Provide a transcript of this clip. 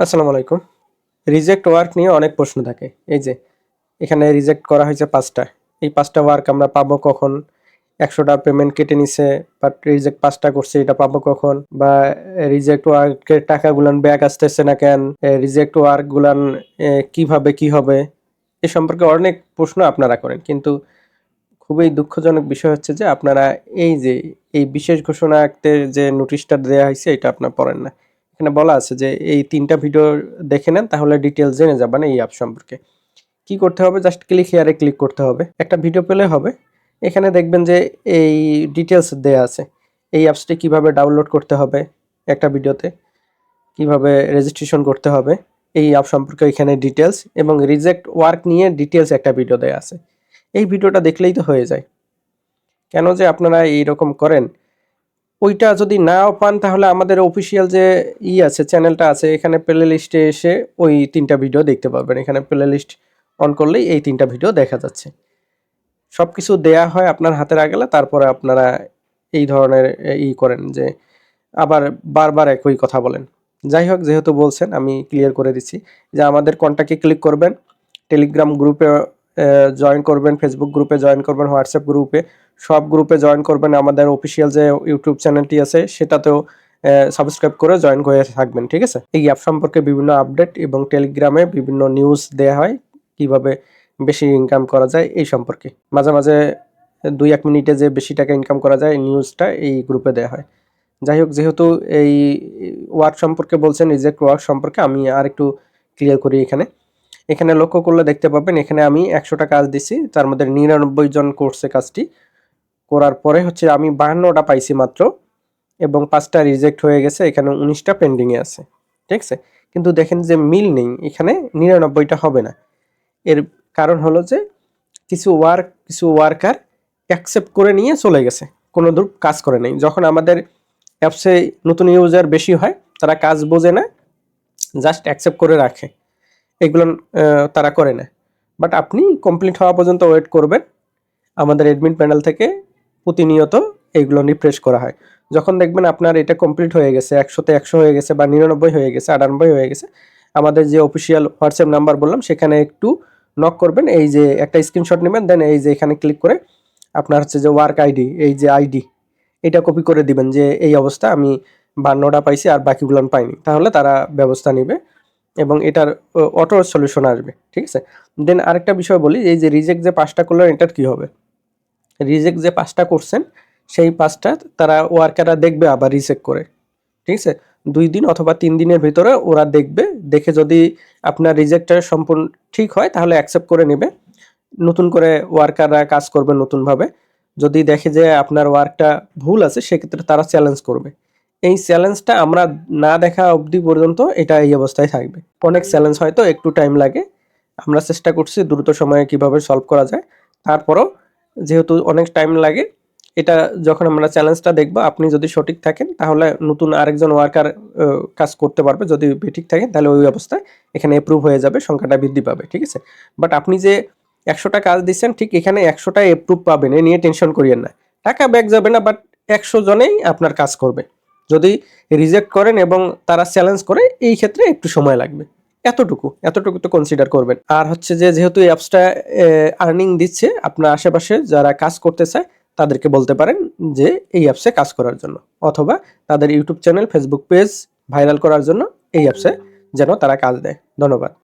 আসসালামু আলাইকুম। Reject work নিয়ে অনেক প্রশ্ন থাকে। এই যে এখানে রিজেক্ট করা হয়েছে পাঁচটা। এই পাঁচটা ওয়ার্ক আমরা পাবো কখন? একশোটা পেমেন্ট কেটে নিছে বাট রিজেক্ট পাঁচটা করছে এটা পাবো কখন? বা রিজেক্ট ওয়ার্কের টাকাগুলান ব্যাক আসতেছে না কেন? রিজেক্ট ওয়ার্ক গুলান এ, কীভাবে কি হবে? এ সম্পর্কে অনেক প্রশ্ন আপনারা করেন। কিন্তু খুবই দুঃখজনক বিষয় হচ্ছে যে আপনারা এই যে এই বিশেষ ঘোষণাতে যে নোটিশটা দেওয়া হয়েছে এটা আপনার পড়েন না। এখানে বলা আছে যে এই তিনটা ভিডিও দেখে নেন, তাহলে ডিটেলস জেনে যাবেন এই অ্যাপ সম্পর্কে। কি করতে হবে? জাস্ট ক্লিক হিয়ারে ক্লিক করতে হবে। একটা ভিডিও পেলে হবে। এখানে দেখবেন যে এই ডিটেলস দেয়া আছে। এই অ্যাপসটি কীভাবে ডাউনলোড করতে হবে একটা ভিডিওতে কীভাবে রেজিস্ট্রেশন করতে হবে? এই অ্যাপ সম্পর্কে এখানে ডিটেলস এবং রিজেক্ট ওয়ার্ক নিয়ে ডিটেলস একটা ভিডিও দেয়া আছে। এই ভিডিওটা দেখলেই তো হয়ে যায়। কেন যে আপনারা এইরকম করেন? ওইটা যদি নাও পান, তাহলে আমাদের অফিসিয়াল যে ই আছে চ্যানেলটা আছে, এখানে প্লে লিস্টে এসে ওই তিনটা ভিডিও দেখতে পাবেন এখানে প্লে লিস্ট অন করলেই এই তিনটা ভিডিও দেখা যাচ্ছে। সব কিছু দেয়া হয় আপনার হাতের আগেলে, তারপরে আপনারা এই ধরনের ই করেন যে আবার বারবার একই কথা বলেন। যাই হোক, যেহেতু বলছেন, আমি ক্লিয়ার করে দিচ্ছি যে আমাদের কন্ট্যাক্টে ক্লিক করবেন। টেলিগ্রাম গ্রুপে জয়েন করবেন ফেসবুক গ্রুপে জয়েন করবেন হোয়াটসঅ্যাপ গ্রুপে সব গ্রুপে জয়েন করবেন। আমাদের অফিসিয়াল যে ইউটিউব চ্যানেলটি আছে, সেটাতেও সাবস্ক্রাইব করে জয়েন করে থাকবেন, ঠিক আছে? এই অ্যাপ সম্পর্কে বিভিন্ন আপডেট এবং টেলিগ্রামে বিভিন্ন নিউজ দেয়া হয়, কীভাবে বেশি ইনকাম করা যায়, এই সম্পর্কে। মাঝে মাঝে দুই এক মিনিটে যে বেশি টাকা ইনকাম করা যায় নিউজটা এই গ্রুপে দেওয়া হয়। যাই হোক, যেহেতু এই ওয়ার্ক সম্পর্কে বলছেন রিজেক্ট ওয়ার্ক সম্পর্কে আমি আর একটু ক্লিয়ার করি এখানে। এখানে লক্ষ্য করলে দেখতে পাবেন, এখানে আমি একশোটা কাজ দিছি, তার মধ্যে নিরানব্বই জন করছে কাজটি করার পরে হচ্ছে আমি বাহান্নটা পাইছি মাত্র এবং পাঁচটা রিজেক্ট হয়ে গেছে, এখানে উনিশটা পেন্ডিংয়ে আছে, ঠিক আছে? কিন্তু দেখেন যে মিল নেই, এখানে নিরানব্বইটা হবে না। এর কারণ হলো যে কিছু ওয়ার্ক কিছু ওয়ার্কার অ্যাকসেপ্ট করে নিয়ে চলে গেছে, কোনো দূর কাজ করে নেই। যখন আমাদের অ্যাপসে নতুন ইউজার বেশি হয়, তারা কাজ বোঝে না জাস্ট অ্যাকসেপ্ট করে রাখে। এগুলো তারা করে না। বাট আপনি কমপ্লিট হওয়া পর্যন্ত ওয়েট করবেন। আমাদের অ্যাডমিন প্যানেল থেকে প্রতিনিয়ত এইগুলো রিফ্রেশ করা হয়। যখন দেখবেন আপনার এটা কমপ্লিট হয়ে গেছে, একশোতে একশো হয়ে গেছে বা নিরানব্বই হয়ে গেছে, আটানব্বই হয়ে গেছে, আমাদের যে অফিসিয়াল হোয়াটসঅ্যাপ নাম্বার বললাম, সেখানে একটু নক করবেন, এই যে একটা স্ক্রিনশট নেবেন দেন এই যে এখানে ক্লিক করে আপনার হচ্ছে যে ওয়ার্ক আইডি এই যে আইডি এটা কপি করে দিবেন যে এই অবস্থা আমি বান্নটা পাইছি আর বাকিগুলো পাইনি। তাহলে তারা ব্যবস্থা নেবে এবং এটার অটো সলিউশন আসবে, ঠিক আছে? দেন আরেকটা বিষয় বলি, এই যে রিজেক্ট যে পাঁচটা করলেন, এটার কী হবে? রিজেক্ট যে পাঁচটা করছেন, সেই পাঁচটা তারা ওয়ার্কাররা দেখবে আবার রিজেক্ট করে। ঠিক আছে? দুই দিন অথবা তিন দিনের ভিতরে ওরা দেখবে, দেখে যদি আপনার রিজেক্টটা সম্পূর্ণ ঠিক হয়, তাহলে অ্যাকসেপ্ট করে নেবে। নতুন করে ওয়ার্কাররা কাজ করবে নতুনভাবে। যদি দেখে যে আপনার ওয়ার্কটা ভুল আছে, সেক্ষেত্রে তারা চ্যালেঞ্জ করবে। এই চ্যালেঞ্জটা আমরা না দেখা অবধি পর্যন্ত এটা এই অবস্থায় থাকবে। অনেক চ্যালেঞ্জ হয়তো একটু টাইম লাগে। আমরা চেষ্টা করছি দ্রুত সময়ে কীভাবে সলভ করা যায়। তারপরও যেহেতু অনেক টাইম লাগে, এটা যখন আমরা চ্যালেঞ্জটা দেখব, আপনি যদি সঠিক থাকেন, তাহলে নতুন আরেকজন ওয়ার্কার কাজ করতে পারবে। যদি ঠিক থাকেন, তাহলে ওই অবস্থায় এখানে অ্যাপ্রুভ হয়ে যাবে, সংখ্যাটা বৃদ্ধি পাবে, ঠিক আছে? বাট আপনি যে একশোটা কাজ দিচ্ছেন, ঠিক এখানে একশোটা অ্যাপ্রুভ পাবেন, এ নিয়ে টেনশন করিয়েন না। টাকা ব্যাক যাবে না বাট একশো জনেই আপনার কাজ করবে। যদি রিজেক্ট করেন এবং তারা চ্যালেঞ্জ করে, এই ক্ষেত্রে একটু সময় লাগবে। এতটুকু এতটুকু তো কনসিডার করবেন। আর হচ্ছে যে, যেহেতু এই অ্যাপসটা আর্নিং দিচ্ছে, আপনার আশেপাশে যারা কাজ করতে চায়, তাদেরকে বলতে পারেন যে, এই অ্যাপসে কাজ করার জন্য। অথবা তাদের YouTube channel Facebook page viral করার জন্য এই অ্যাপসে যেন তারা কাজ দেয়। ধন্যবাদ।